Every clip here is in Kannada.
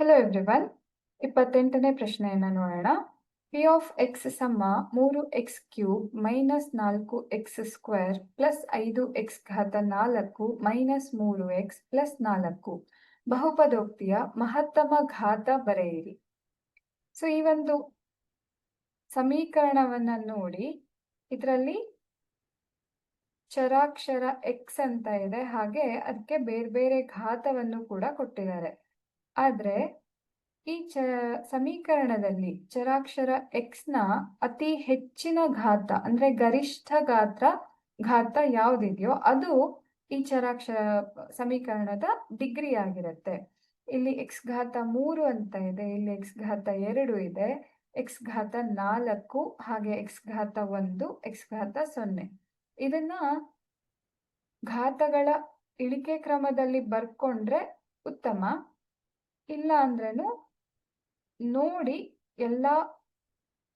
ಹೆಲೋ ಎವ್ರಿವನ್ ಇಪ್ಪತ್ತೆಂಟನೇ ಪ್ರಶ್ನೆಯನ್ನ ನೋಡೋಣ. ಪಿ ಆಫ್ ಎಕ್ಸ್ ಸಮ ಮೂರು ಎಕ್ಸ್ ಕ್ಯೂಬ್ ಮೈನಸ್ ನಾಲ್ಕು ಎಕ್ಸ್ ಸ್ಕ್ವೇರ್ ಪ್ಲಸ್ ಐದು ಎಕ್ಸ್ ಘಾತ ನಾಲ್ಕು ಮೈನಸ್ ಮೂರು ಎಕ್ಸ್ ಪ್ಲಸ್ ನಾಲ್ಕು. ಬಹುಪದೋಕ್ತಿಯ ಮಹತ್ತಮ ಘಾತ ಬರೆಯಿರಿ. ಸೊ ಈ ಒಂದು ಸಮೀಕರಣವನ್ನ ನೋಡಿ. ಇದರಲ್ಲಿ ಚರಾಕ್ಷರ ಎಕ್ಸ್ ಅಂತ ಇದೆ. ಹಾಗೆ ಅದಕ್ಕೆ ಬೇರೆ ಬೇರೆ ಘಾತವನ್ನು ಕೂಡ ಕೊಟ್ಟಿದ್ದಾರೆ. ಆದ್ರೆ ಈ ಚ ಸಮೀಕರಣದಲ್ಲಿ ಚರಾಕ್ಷರ ಎಕ್ಸ್ನ ಅತಿ ಹೆಚ್ಚಿನ ಘಾತ, ಅಂದ್ರೆ ಗರಿಷ್ಠ ಗಾತ್ರ, ಘಾತ ಯಾವ್ದಿದೆಯೋ ಅದು ಈ ಚರಾಕ್ಷರ ಸಮೀಕರಣದ ಡಿಗ್ರಿ ಆಗಿರುತ್ತೆ. ಇಲ್ಲಿ ಎಕ್ಸ್ ಘಾತ ಮೂರು ಅಂತ ಇದೆ, ಇಲ್ಲಿ ಎಕ್ಸ್ ಘಾತ ಎರಡು ಇದೆ ಎಕ್ಸ್ ಘಾತ ನಾಲ್ಕು, ಹಾಗೆ ಎಕ್ಸ್ ಘಾತ ಒಂದು ಎಕ್ಸ್ ಘಾತ ಸೊನ್ನೆ. ಇದನ್ನ ಘಾತಗಳ ಇಳಿಕೆ ಕ್ರಮದಲ್ಲಿ ಬರ್ಕೊಂಡ್ರೆ ಉತ್ತಮ. ಇಲ್ಲ ಅಂದ್ರೇನು ನೋಡಿ ಎಲ್ಲ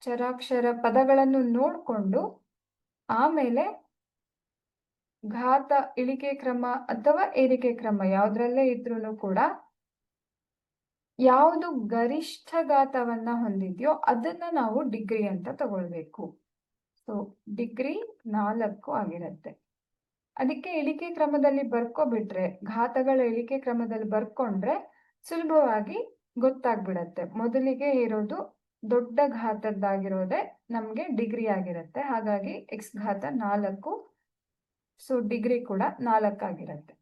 ಚರಾಕ್ಷರ ಪದಗಳನ್ನು ನೋಡಿಕೊಂಡು ಆಮೇಲೆ ಘಾತ, ಇಳಿಕೆ ಕ್ರಮ ಅಥವಾ ಏರಿಕೆ ಕ್ರಮ ಯಾವುದ್ರಲ್ಲೇ ಇದ್ರೂ ಕೂಡ ಯಾವುದು ಗರಿಷ್ಠ ಘಾತವನ್ನ ಹೊಂದಿದೆಯೋ ಅದನ್ನ ನಾವು ಡಿಗ್ರಿ ಅಂತ ತಗೊಳ್ಬೇಕು. ಸೊ ಡಿಗ್ರಿ ನಾಲ್ಕು ಆಗಿರುತ್ತೆ. ಅದಕ್ಕೆ ಇಳಿಕೆ ಕ್ರಮದಲ್ಲಿ ಬರ್ಕೊಬಿಟ್ರೆ, ಘಾತಗಳ ಇಳಿಕೆ ಕ್ರಮದಲ್ಲಿ ಬರ್ಕೊಂಡ್ರೆ ಸುಲಭವಾಗಿ ಗೊತ್ತಾಗ್ಬಿಡತ್ತೆ. ಮೊದಲಿಗೆ ಇರೋದು ದೊಡ್ಡ ಘಾತದ್ದಾಗಿರೋದೆ ನಮ್ಗೆ ಡಿಗ್ರಿ ಆಗಿರುತ್ತೆ. ಹಾಗಾಗಿ ಎಕ್ಸ್ ಘಾತ ನಾಲ್ಕು ಸೊ ಡಿಗ್ರಿ ಕೂಡ ನಾಲ್ಕಾಗಿರುತ್ತೆ.